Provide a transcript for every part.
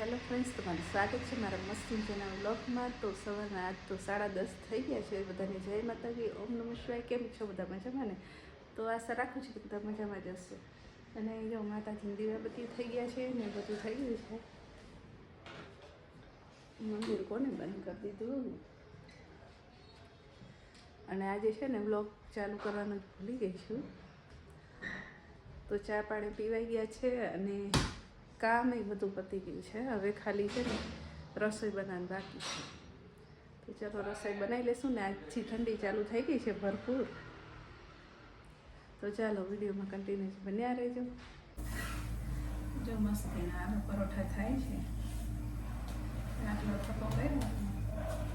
Hello friends, તમારું સ્વાગત છે મારા મસ્તી ચેનલ બ્લોગમાં તો સવારના આજ તો સાડા દસ થઈ ગયા છે. બધાને જય માતાજી. ઓમ નમઃ શિવાય. કેમ છો બધા મજામાં ને? તો આશા રાખું છું કે બધા મજામાં જશે અને જો માતાજીની દીવાબત્તી થઈ ગયા છે ને બધું થઈ ગયું છે. મંદિર કોને બંધ કરી દીધું અને આજે છે ને બ્લોગ ચાલુ કરવાનું ભૂલી ગઈ છું. તો ચા પાણી પીવાઈ ગયા છે અને કામ એ બધું પતી ગયું છે. હવે ખાલી છે ને રસોઈ બનાવવાનું બાકી છે. તો ચાલો રસોઈ બનાવી લેશું ને આજથી ઠંડી ચાલુ થઈ ગઈ છે ભરપૂર. તો ચાલો વિડીયોમાં કન્ટિન્યુઅસ બન્યા રહેજો. જો મસ્તીના આલુ પરોઠા થાય છે. આટલો થતો કર્યો જો બે રહ્યા છે બધું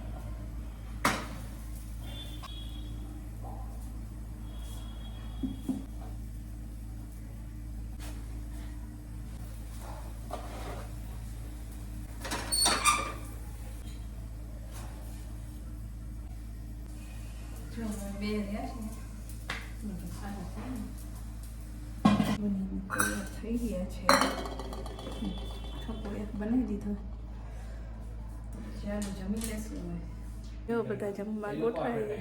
સારું થાય ને બનીને તૈયાર થઈ ગયા છે એક બનાવી દીધો ચાલો જમી લેશું જો બધા જમવા ગોઠવાય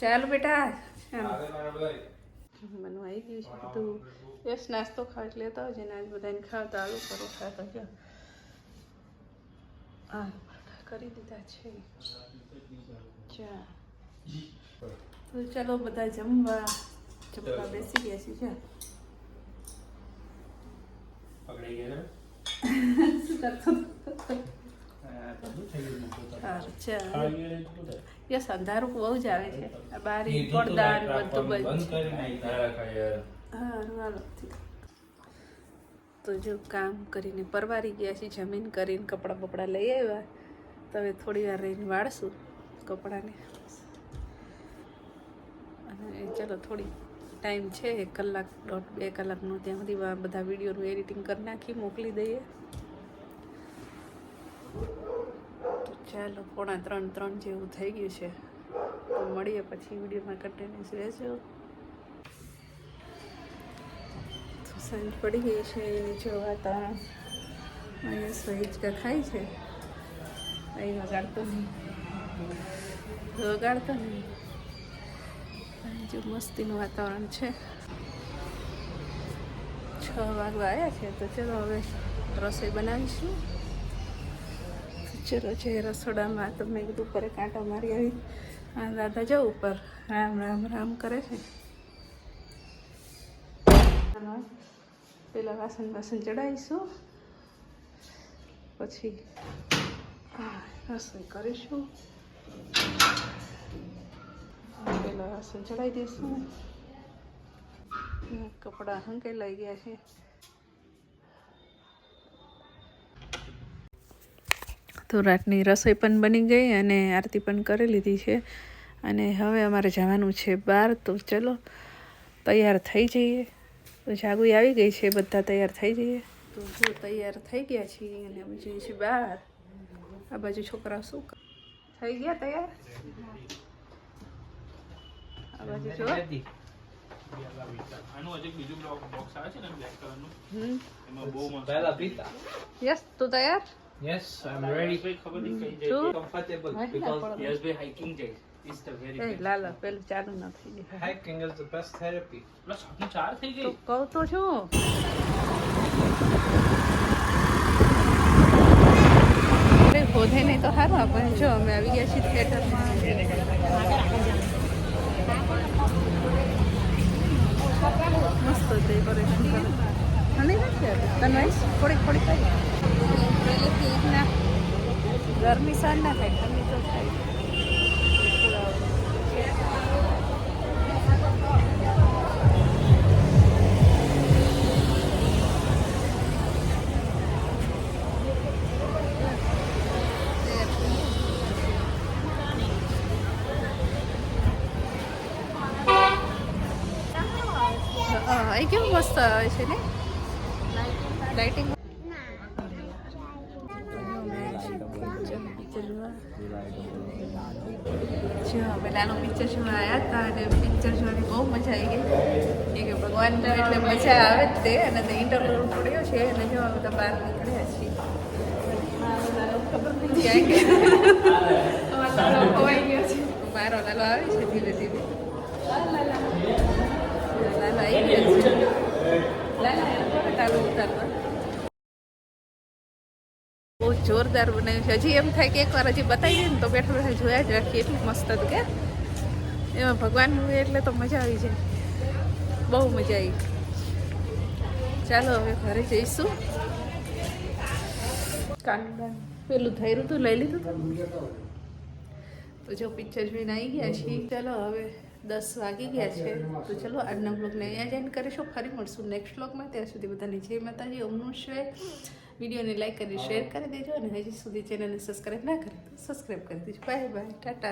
ચાલો બેટા ચાલો આવી ગયું છે બધું. યસ નાસ્તો ખાવ એટલે લેતા હોય ને આજ બધાને ખાવતા આલુ પરોઠા તો જો. આ કરી દીધા છે. ચા તો ચાલો બધા જમવા જમવા બેસી ગયા છે પકડાઈ ગયા શું કરતો યસ અંધારું બહુ જ આવે છે. બારી પડદા બધું બંધ. છે હારું તો જો કામ કરીને પરવારી ગયા છે જમીન કરીને કપડાં બપડા લઈ આવ્યા. હવે થોડી વાર રહીને વાળશું કપડાને. અને ચલો થોડી ટાઈમ છે, એક કલાક દોઢ, બે કલાકનો. ત્યાં સુધી બધા વિડીયોનું એડિટિંગ કરી નાખી, મોકલી દઈએ. તો ચાલો, પોણા ત્રણ ત્રણ જેવું થઈ ગયું છે. તો મળીએ પછી વિડીયોમાં કન્ટિન્યુઅસ રહેજો. સાંજ પડી ગઈ છે, જો વાતાવરણ. અહીંયા સહેજ ખાય છે. અહીં વગાડતો નહીં વગાડતો નહીં જો મસ્તીનું વાતાવરણ છે છ વાગવા આવ્યા છે તો ચલો હવે રસોઈ બનાવીશું ચલો છે રસોડામાં તો મેં કીધું ઉપર કાંટો મારી આવી આ દાદા જાઉં ઉપર રામ રામ રામ કરે છે પેલા વાસણ વાસણ ચડાવીશું પછી રસોઈ કરીશું. પેલા રસોઈ ચડાવી દઈશું. કપડાં હંકેલાઈ ગયા છે. તો રાતની રસોઈ પણ બની ગઈ અને આરતી પણ કરી લીધી છે. અને હવે અમારે જવાનું છે બહાર, તો ચલો, તૈયાર થઈ જઈએ. તો જાગુઈ આવી ગઈ છે, બધા તૈયાર થઈ જઈએ. તો જો તૈયાર થઈ ગયા છીએ અને અમે જઈએ છીએ બહાર. આ બાજુ છોકરા શું થઈ ગયા તૈયાર? આ બાજુ જો. આનું હજી બીજું બોક્સ આવે છે ને બ્લેક કલરનું એમાં બહુ મસ્ત Bella pizza. યસ તો તૈયાર Yes, I'm ready. યશભાઈ ખબર નહીં કઈ જાય. હાઇકિંગ જાય ઇઝ ધ વેરી બેસ્ટ લાલા પેલું ચાલુ. પ્લસ ચાર થઈ તો કહું તો છું. નહીં તો જો અમે આવી ગયા છીએ થિયેટરમાં મસ્ત ડેકોરેશન કરે. અને તને થોડીક થોડીક આવી ના ગરમી સાર ના થાય, ઠંડી તો થાય. હા એ કેવું મસ્ત આવે છે ને? લાઇટિંગ જો નાનું પિક્ચર જોવા આવ્યા હતા અને પિક્ચર જોવાની બહુ મજા આવી ગઈ. કે ભગવાન એટલે મજા આવે જ તે, અને તે ઇન્ટરવ્યુ પડ્યો છે, અને જો બધા બહાર નીકળ્યા છીએ. ખબર છે. મારો લાલો આવે છે ધીરે આ બહુ જોરદાર બનાવ્યું છે. હજી એમ થાય કે એકવાર હજી બતાવી દે ને તો બેઠા બેઠા જોયા જ રાખીએ. એટલું મસ્ત હતું કે. એમાં ભગવાન હોય એટલે તો મજા આવી જાય. બહુ મજા આવી. ચાલો હવે ઘરે જઈશું. કાંડા પેલું થયેલું હતું લઈ લીધું તો જો પિક્ચર જોઈને આવી ગયા છીએ. ચાલો હવે દસ વાગી ગયા છે. તો ચલો, આજના બ્લોગને અહીંયા જ એન્ડ કરીશું. ફરી મળશું નેક્સ્ટ બ્લોગમાં ત્યાં સુધી બધાની જય માતાજી, ઓમનું છે. વિડીયોને લાઈક કરી શેર કરી દેજો અને હજી સુધી ચેનલને સબસ્ક્રાઈબ ના કરી તો સબસ્ક્રાઈબ કરી દેજો. Bye bye Tata